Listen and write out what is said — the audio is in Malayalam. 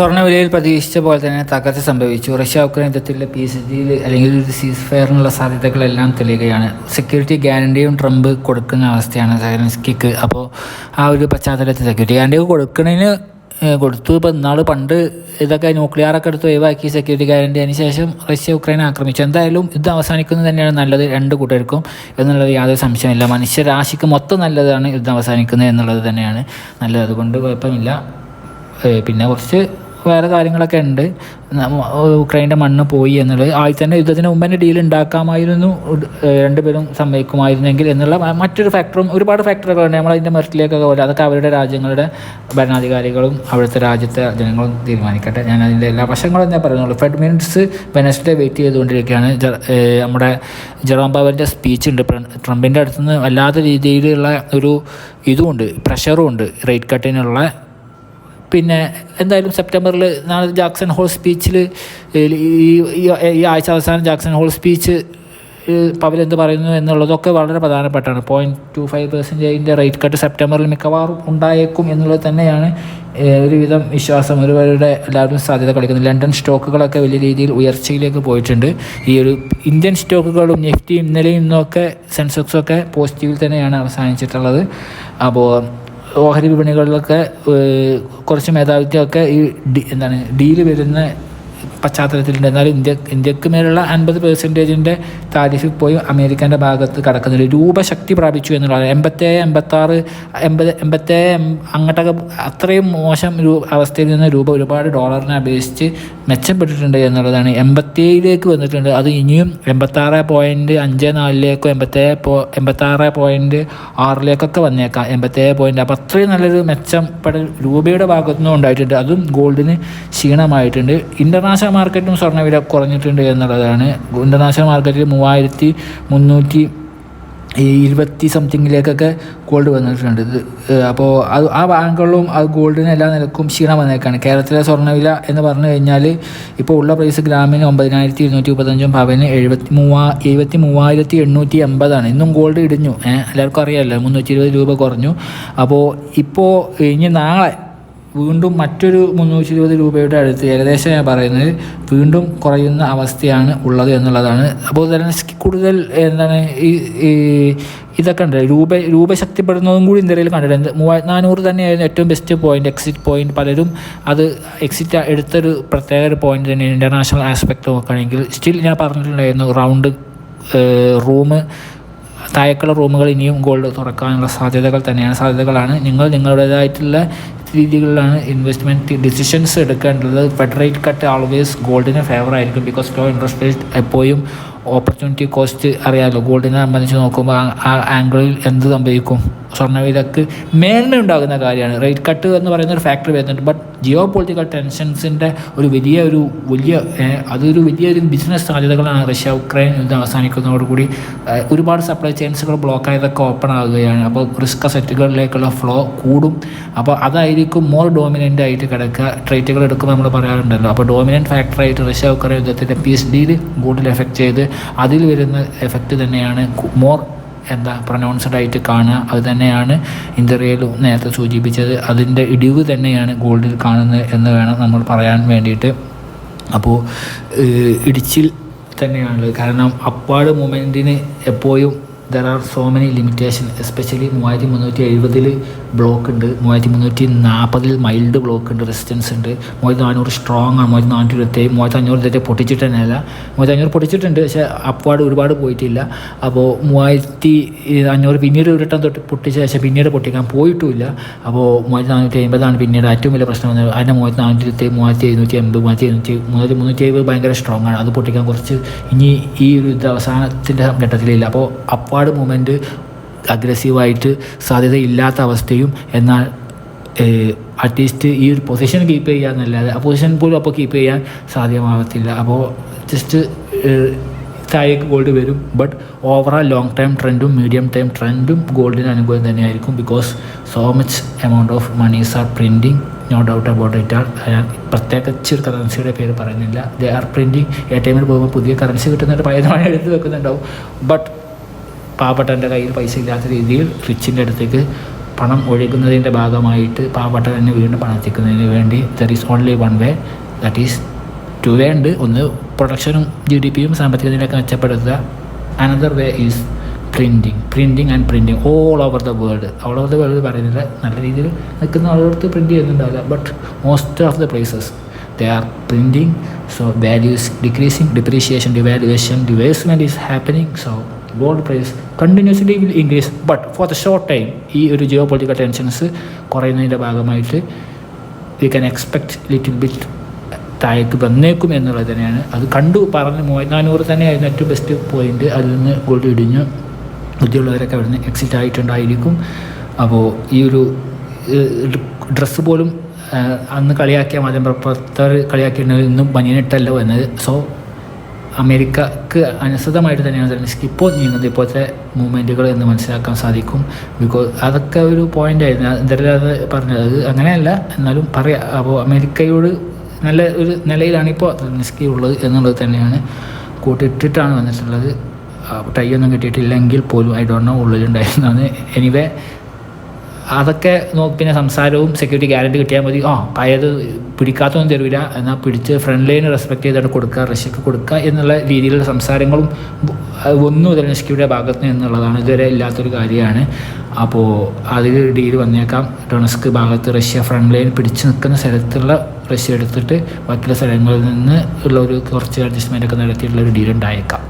സ്വർണവിലയിൽ പ്രതീക്ഷിച്ച പോലെ തന്നെ തകർച്ച സംഭവിച്ചു. റഷ്യ ഉക്രൈൻ യുദ്ധത്തിലെ പി എസ് ജിയിൽ അല്ലെങ്കിൽ ഒരു സീസ് ഫയറിനുള്ള സാധ്യതകളെല്ലാം തെളിയുകയാണ്. സെക്യൂരിറ്റി ഗ്യാരണ്ടിയും ട്രംപ് കൊടുക്കുന്ന അവസ്ഥയാണ് സെലൻസ്കിക്ക്. അപ്പോൾ ആ ഒരു പശ്ചാത്തലത്തിൽ സെക്യൂരിറ്റി ഗ്യാരണ്ടി കൊടുക്കുന്നതിന് കൊടുത്തു. ഇപ്പോൾ ഇന്നാൾ പണ്ട് ഇതൊക്കെ ന്യൂക്ലിയറൊക്കെ എടുത്ത് ഒഴിവാക്കി സെക്യൂരിറ്റി ഗ്യാരണ്ടി അതിനുശേഷം റഷ്യ ഉക്രൈനെ ആക്രമിച്ചു. എന്തായാലും ഇത് അവസാനിക്കുന്നത് തന്നെയാണ് നല്ലത് രണ്ട് കൂട്ടർക്കും എന്നുള്ളത് യാതൊരു സംശയമില്ല മനുഷ്യരാശിക്ക് മൊത്തം നല്ലതാണ് യുദ്ധം അവസാനിക്കുന്നത് എന്നുള്ളത് തന്നെയാണ്. നല്ലത്. അതുകൊണ്ട് കുഴപ്പമില്ല. പിന്നെ കുറച്ച് വേറെ കാര്യങ്ങളൊക്കെ ഉണ്ട്. ഉക്രൈന്റെ മണ്ണ് പോയി എന്നുള്ളത്. ആദ്യം തന്നെ യുദ്ധത്തിന് മുമ്പ് തന്നെ ഡീൽ ഉണ്ടാക്കാമായിരുന്നു. രണ്ടുപേരും സമ്മതിക്കുമായിരുന്നെങ്കിൽ എന്നുള്ള മറ്റൊരു ഫാക്ടറും ഒരുപാട് ഫാക്ടറുകളുണ്ട് നമ്മളതിന്റെ മെറിറ്റിലേക്കൊക്കെ പോലെ അതൊക്കെ അവരുടെ രാജ്യങ്ങളുടെ ഭരണാധികാരികളും അവിടുത്തെ രാജ്യത്തെ ജനങ്ങളും തീരുമാനിക്കട്ടെ. ഞാൻ അതിന്റെ എല്ലാ വശങ്ങളും തന്നെ പറയുന്നുള്ളൂ. ഫെഡ് മിനിറ്റ്സ് വെനസ്ഡേ വെയിറ്റ് ചെയ്തുകൊണ്ടിരിക്കുകയാണ്. നമ്മുടെ ജെറോം പവറിന്റെ സ്പീച്ച് ഉണ്ട്. ട്രംപിന്റെ അടുത്തുനിന്ന് വല്ലാത്ത രീതിയിലുള്ള ഒരു ഇതുമുണ്ട് പ്രഷറും ഉണ്ട്. റേറ്റ് കട്ടിനുള്ള പിന്നെ എന്തായാലും സെപ്റ്റംബറിൽ നാളെ ജാക്സൺ ഹോൾ സ്പീച്ചിൽ ഈ ആഴ്ച അവസാനം ജാക്സൺ ഹോൾ സ്പീച്ച് പവൽ എന്ത് പറയുന്നു എന്നുള്ളതൊക്കെ വളരെ പ്രധാനപ്പെട്ടാണ്. പോയിന്റ് ടു ഫൈവ് പെർസെന്റേജിന്റെ റേറ്റ് കട്ട് സെപ്റ്റംബറിൽ മിക്കവാറും ഉണ്ടായേക്കും എന്നുള്ളത് തന്നെയാണ് ഒരുവിധം വിശ്വാസം. ഒരുവരുടെ എല്ലാവരും സാധ്യത കളിക്കുന്നത് ലണ്ടൻ സ്റ്റോക്കുകളൊക്കെ വലിയ രീതിയിൽ ഉയർച്ചയിലേക്ക് പോയിട്ടുണ്ട്. ഈ ഒരു ഇന്ത്യൻ സ്റ്റോക്കുകളും നിഫ്റ്റിയും ഇന്നലെയും ഇന്നൊക്കെ സെൻസെക്സും ഒക്കെ പോസിറ്റീവിൽ തന്നെയാണ് അവസാനിച്ചിട്ടുള്ളത്. അപ്പോൾ ഓഹരി വിപണികളിലൊക്കെ കുറച്ച് മേധാവിത്വമൊക്കെ ഈ എന്താണ് ഡീൽ വരുന്ന പശ്ചാത്തലത്തിലുണ്ട്. എന്നാലും ഇന്ത്യ ഇന്ത്യയ്ക്ക് മേലുള്ള അൻപത് പെർസെന്റേജിന്റെ താരിഫ് പോയി അമേരിക്കന്റെ ഭാഗത്ത് കടക്കുന്നില്ല. രൂപ ശക്തി പ്രാപിച്ചു എന്നുള്ളതാണ്. എൺപത്തേഴ് എൺപത്താറ് എൺപത് എൺപത്തേഴ് അങ്ങോട്ടൊക്കെ അത്രയും മോശം അവസ്ഥയിൽ നിന്ന് രൂപ ഒരുപാട് ഡോളറിനെ അപേക്ഷിച്ച് മെച്ചപ്പെട്ടിട്ടുണ്ട് എന്നുള്ളതാണ്. എൺപത്തേഴിലേക്ക് വന്നിട്ടുണ്ട്. അത് ഇനിയും എൺപത്താറ് പോയിന്റ് അഞ്ച് നാലിലേക്കോ എൺപത്തേഴ് പോ എൺപത്താറ് പോയിന്റ് ആറിലേക്കൊക്കെ വന്നേക്കാം. എൺപത്തേഴ് പോയിന്റ് അപ്പോൾ അത്രയും നല്ലൊരു മെച്ചപ്പെടൽ രൂപയുടെ ഭാഗത്തുനിന്നും ഉണ്ടായിട്ടുണ്ട്. അതും ഗോൾഡിന് ക്ഷീണമായിട്ടുണ്ട്. ഇന്റർനാഷണൽ മാർക്കറ്റും സ്വർണവില കുറഞ്ഞിട്ടുണ്ട് എന്നുള്ളതാണ്. ഇന്റർനാഷണൽ മാർക്കറ്റിൽ മൂവായിരത്തി മുന്നൂറ്റി ഈ ഇരുപത്തി സംതിങ്ങിലേക്കൊക്കെ ഗോൾഡ് വന്നിട്ടുണ്ട്. ഇത് അപ്പോൾ അത് ആ ബാങ്കുകളിലും ആ ഗോൾഡിന് എല്ലാ നിലക്കും ക്ഷീണം വന്നേക്കാണ്. കേരളത്തിലെ സ്വർണവില എന്ന് പറഞ്ഞു കഴിഞ്ഞാൽ ഇപ്പോൾ ഉള്ള പ്രൈസ് ഗ്രാമിന് ഒമ്പതിനായിരത്തി ഇരുന്നൂറ്റി മുപ്പത്തഞ്ചും പവന് എഴുപത്തി മൂവാ എഴുപത്തി മൂവായിരത്തി എണ്ണൂറ്റി എൺപതാണ്. ഇന്നും ഗോൾഡ് ഇടിഞ്ഞു. എല്ലാവർക്കും അറിയാമല്ലോ മുന്നൂറ്റി ഇരുപത് രൂപ കുറഞ്ഞു. അപ്പോൾ ഇപ്പോൾ ഇനി നാളെ വീണ്ടും മറ്റൊരു മുന്നൂറ്റി ഇരുപത് രൂപയുടെ അടുത്ത് ഏകദേശം ഞാൻ പറയുന്നത് വീണ്ടും കുറയുന്ന അവസ്ഥയാണ് ഉള്ളത് എന്നുള്ളതാണ്. അപ്പോൾ തന്നെ കൂടുതൽ എന്താണ് ഈ ഇതൊക്കെ ഉണ്ട്. രൂപ രൂപ ശക്തിപ്പെടുന്നതും കൂടി ഇന്ത്യയിൽ കണ്ടിട്ടുണ്ട്. മൂവായിരത്തി നാനൂറ് തന്നെയായിരുന്നു ഏറ്റവും ബെസ്റ്റ് പോയിന്റ് എക്സിറ്റ് പോയിന്റ് പലരും അത് എക്സിറ്റ് എടുത്തൊരു പ്രത്യേക ഒരു പോയിന്റ് തന്നെയാണ്. ഇന്റർനാഷണൽ ആസ്പെക്ട് നോക്കുകയാണെങ്കിൽ. സ്റ്റിൽ ഞാൻ പറഞ്ഞിട്ടുണ്ടായിരുന്നു റൗണ്ട് റൂം താഴേക്കുള്ള റൂമുകൾ ഇനിയും ഗോൾഡ് തുറക്കാനുള്ള സാധ്യതകൾ തന്നെയാണ്. സാധ്യതകളാണ്. നിങ്ങൾ നിങ്ങളുടേതായിട്ടുള്ള രീതികളിലാണ് ഇൻവെസ്റ്റ്മെന്റ് ഡിസിഷൻസ് എടുക്കേണ്ടത്. ഫെഡറേറ്റ് കട്ട് ആൾവേസ് ഗോൾഡിന് ഫേവർ ആയിരിക്കും ബിക്കോസ് ലോ ഇൻട്രസ്റ്റ് റേറ്റ് എപ്പോഴും ഓപ്പർച്യൂണിറ്റി കോസ്റ്റ് അറിയാമല്ലോ ഗോൾഡിനെ സംബന്ധിച്ച് നോക്കുമ്പോൾ ആ- ആംഗിളിൽ എന്ത് സംഭവിക്കും? സ്വർണവിലക്ക് മേന്മ ഉണ്ടാകുന്ന കാര്യമാണ്. റേറ്റ് കട്ട് എന്ന് പറയുന്ന ഒരു ഫാക്ടർ വരുന്നുണ്ട്. ബട്ട് ജിയോ പൊളിറ്റിക്കൽ ടെൻഷൻസിന്റെ ഒരു വലിയ ഒരു വലിയ അതൊരു വലിയൊരു ബിസിനസ് സാധ്യതകളാണ് റഷ്യ ഉക്രൈൻ യുദ്ധം അവസാനിക്കുന്നതോടുകൂടി. ഒരുപാട് സപ്ലൈ ചെയിൻസുകൾ ബ്ലോക്ക് ആയതൊക്കെ ഓപ്പൺ ആകുകയാണ്. അപ്പോൾ റിസ്ക് സെറ്റുകളിലേക്കുള്ള ഫ്ലോ കൂടും. അപ്പോൾ അതായിരിക്കും മോർ ഡോമിനന്റ് ആയിട്ട് കിടക്കുക. ട്രേറ്റുകൾ എടുക്കുമ്പോൾ നമ്മൾ പറയാറുണ്ടല്ലോ. അപ്പോൾ ഡോമിനന്റ് ഫാക്ടറായിട്ട് റഷ്യ ഉക്രൈൻ യുദ്ധത്തിന്റെ പി എസ് ഡിയിൽ കൂടുതൽ എഫക്റ്റ് ചെയ്ത് അതിൽ വരുന്ന എഫക്റ്റ് തന്നെയാണ് മോർ എന്താ പ്രൊനൗൺസ്ഡ് ആയിട്ട് കാണുക. അത് തന്നെയാണ് ഇന്ത്യയിൽ നേരത്തെ സൂചിപ്പിച്ചത്. അതിന്റെ ഇടിവ് തന്നെയാണ് ഗോൾഡിൽ കാണുന്നത് എന്ന് വേണം നമ്മൾ പറയാൻ വേണ്ടിയിട്ട്. അപ്പോൾ ഇടിച്ചിൽ തന്നെയാണ് കാരണം അപ്പാട് മൊമെന്റിന് എപ്പോഴും there are so many limitation especially മൂവായിരത്തി മുന്നൂറ്റി എഴുപതിൽ ബ്ലോക്ക് ഉണ്ട്. മൂവായിരത്തി മുന്നൂറ്റി നാൽപ്പതിൽ മൈൽഡ് ബ്ലോക്ക് ഉണ്ട് റെസിസ്റ്റൻസ് ഉണ്ട്. മൂവായിരത്തി നാനൂറ് സ്ട്രോങ് ആണ് മൂവായിരത്തി നാനൂറ്റി ഇരുപത്തി മൂവായിരത്തി അഞ്ഞൂറ് തെറ്റേ പൊട്ടിച്ചിട്ട് തന്നെയല്ല മൂവായിരത്തി അഞ്ഞൂറ് പൊട്ടിച്ചിട്ടുണ്ട് പക്ഷേ അപ്പാട് ഒരുപാട് പോയിട്ടില്ല. അപ്പോൾ മൂവായിരത്തി അഞ്ഞൂറ് പിന്നീട് ഒരു വട്ടം തൊട്ട് പൊട്ടിച്ച ശേഷം പിന്നീട് പൊട്ടിക്കാൻ പോയിട്ടുമില്ല. അപ്പോൾ മൂവായിരത്തി നാനൂറ്റി അമ്പതാണ് പിന്നീട് ഏറ്റവും വലിയ പ്രശ്നം വന്നത് അതിന്റെ മൂവായിരത്തി നാനൂറ്റി ഇരുപത്തി മൂവായിരത്തി എഴുന്നൂറ്റി എൺപത് മൂവായിരത്തി എഴുന്നൂറ്റി മൂവായിരത്തി മുന്നൂറ്റി എഴുപത് ഭയങ്കര സ്ട്രോങ് ആണ്. അത് പൊട്ടിക്കാൻ കുറച്ച് ഇനി ഈ ഒരു ഇത് അവസാനത്തിന്റെ ഘട്ടത്തിലില്ല. അപ്പോൾ അപ്പാട് മൂവ്മെന്റ് അഗ്രസീവായിട്ട് സാധ്യതയില്ലാത്ത അവസ്ഥയും എന്നാൽ അറ്റ്ലീസ്റ്റ് ഈ ഒരു പൊസിഷൻ കീപ്പ് ചെയ്യുക എന്നല്ലാതെ ആ പൊസിഷൻ പോലും അപ്പോൾ കീപ്പ് ചെയ്യാൻ സാധ്യമാകത്തില്ല അപ്പോൾ ജസ്റ്റ് താഴേക്ക് ഗോൾഡ് വരും. ബട്ട് ഓവറാൾ ലോങ് ടൈം ട്രെൻഡും മീഡിയം ടൈം ട്രെൻഡും ഗോൾഡിന് അനുകൂലം തന്നെയായിരിക്കും because so much amount of monies are printing no doubt about it ഞാൻ പ്രത്യേകിച്ച് ഒരു കറൻസിയുടെ പേര് പറയുന്നില്ല. They are printing A T എമ്മിൽ പോകുമ്പോൾ പുതിയ കറൻസി കിട്ടുന്നതിന്റെ പഴയ എടുത്ത് വെക്കുന്നുണ്ടാവും. ബട്ട് പാവപ്പെട്ടവന്റെ കയ്യിൽ പൈസ ഇല്ലാത്ത രീതിയിൽ റിച്ചിന്റെ അടുത്തേക്ക് പണം ഒഴുകുന്നതിന്റെ ഭാഗമായിട്ട് പാവപ്പെട്ടവന് വീണ്ടും പണം എത്തിക്കുന്നതിന് വേണ്ടി there is only one way that is two way ഉണ്ട്. ഒന്ന് പ്രൊഡക്ഷനും ജി ഡി പിയും സാമ്പത്തിക നിലയൊക്കെ മെച്ചപ്പെടുത്തുക. Another way is printing printing and printing all over the world all over the world പറയുന്നില്ല നല്ല രീതിയിൽ നിൽക്കുന്ന ആളുകൾക്ക് print ചെയ്യുന്നുണ്ടാവില്ല. But most of the places they are printing so values decreasing depreciation devaluation disbursement is happening so gold price continuously will increase but for the short time ഈ ഒരു ജിയോ പൊളിറ്റിക്കൽ ടെൻഷൻസ് കുറയുന്നതിന്റെ ഭാഗമായിട്ട് we can expect little bit താഴേക്ക് വന്നേക്കും എന്നുള്ളത് തന്നെയാണ്. അത് കണ്ടു പറഞ്ഞ് മൂവായിരത്തി നാനൂറ് തന്നെയായിരുന്നു ഏറ്റവും ബെസ്റ്റ് പോയിന്റ് അതിൽ നിന്ന് ഗോൾഡ് ഇടിഞ്ഞ്. ബുദ്ധിയുള്ളവരൊക്കെ അവിടെ നിന്ന് എക്സിറ്റ് ആയിട്ടുണ്ടായിരിക്കും. അപ്പോൾ ഈ ഒരു ഡ്രസ്സ് പോലും അന്ന് കളിയാക്കിയ മാധ്യമപ്രവർത്തകർ കളിയാക്കിയിട്ടുണ്ടെങ്കിൽ ഇന്നും ബനിയനിട്ടല്ലോ എന്നത്. സോ അമേരിക്കക്ക് അനുസൃതമായിട്ട് തന്നെയാണ് സെലൻസ്കി ഇപ്പോൾ നീങ്ങുന്നത്. ഇപ്പോഴത്തെ മൂവ്മെന്റുകൾ എന്ന് മനസ്സിലാക്കാൻ സാധിക്കും. ബിക്കോസ് അതൊക്കെ ഒരു പോയിന്റ് ആയിരുന്നു. എന്തായാലും അത് പറഞ്ഞത് അത് അങ്ങനെയല്ല. എന്നാലും പറയാം. അപ്പോൾ അമേരിക്കയോട് നല്ല ഒരു നിലയിലാണ് ഇപ്പോൾ സെലൻസ്കി ഉള്ളത് എന്നുള്ളത് തന്നെയാണ് കൂട്ടിയിട്ടിട്ടാണ് വന്നിട്ടുള്ളത്. ടൈ ഒന്നും കിട്ടിയിട്ടില്ലെങ്കിൽ പോലും ഐ ഡോണ്ട് നോ ഉള്ളിലുണ്ടായിരുന്നതാണ്. എനിവേ അതൊക്കെ പിന്നെ സംസാരവും സെക്യൂരിറ്റി ഗ്യാരണ്ടി കിട്ടിയാൽ മതി. ആ പഴയത് പിടിക്കാത്തൊന്നും തരില്ല എന്നാൽ പിടിച്ച് ഫ്രണ്ട് ലൈന് റെസ്പെക്ട് ചെയ്തിട്ട് കൊടുക്കുക റഷ്യക്ക് കൊടുക്കുക എന്നുള്ള രീതിയിലുള്ള സംസാരങ്ങളും ഒന്നും ഇതിൽ സെലൻസ്കിയുടെ ഭാഗത്ത് നിന്നുള്ളതാണ്. ഇതുവരെ ഇല്ലാത്തൊരു കാര്യമാണ്. അപ്പോൾ അതിൽ ഡീൽ വന്നേക്കാം. ഡൊണസ്ക് ഭാഗത്ത് റഷ്യ ഫ്രണ്ട് ലൈൻ പിടിച്ചു നിൽക്കുന്ന സ്ഥലത്തുള്ള റഷ്യ എടുത്തിട്ട് ബാക്കിയുള്ള സ്ഥലങ്ങളിൽ നിന്ന് ഉള്ള ഒരു കുറച്ച് അഡ്ജസ്റ്റ്മെന്റ് ഒക്കെ നടത്തിയിട്ടുള്ള ഒരു ഡീൽ ഉണ്ടായേക്കാം.